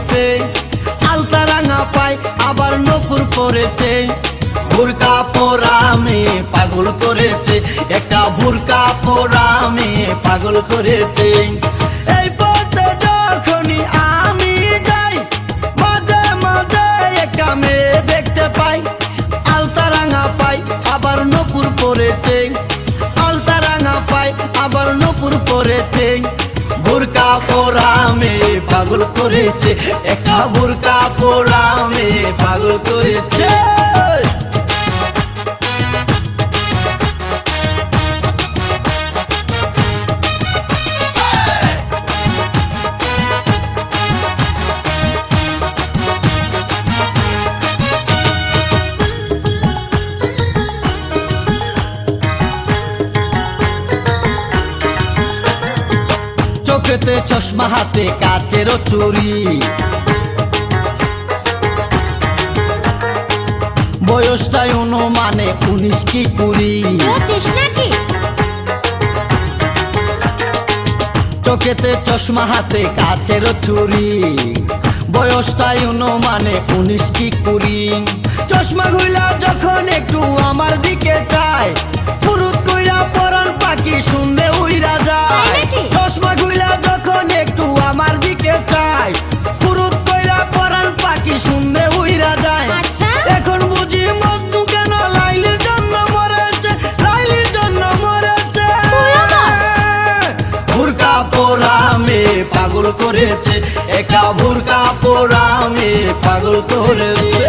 পরেছে আলতা রাঙা পায়, আবার নকুর পরেছে ভুরকা পোরামে পাগল করেছে, একটা ভুরকা পোরামে পাগল করেছে। এই পথে যখনই আমি যাই, মাঝে মাঝে একটা মেয়ে দেখতে পাই। আলতা রাঙা পাই আবার নকুর পরেছে আলতা রাঙা পাই আবার নকুর পরেছে বুরকা পোড়ামে পাগল করেছে একটা বুরকা পোড়ামে পাগল করেছে। চোখেতে চশমা হাতে কাচেরও চুরি। বয়সটাই অনুমানে উনিশ কি কুড়ি। চোখেতে চশমা হাতে কাচের চুরি। বয়সটাই অনুমানে উনিশ কি করেছে একা ভুর কাপড় আমি পাগল করেছে।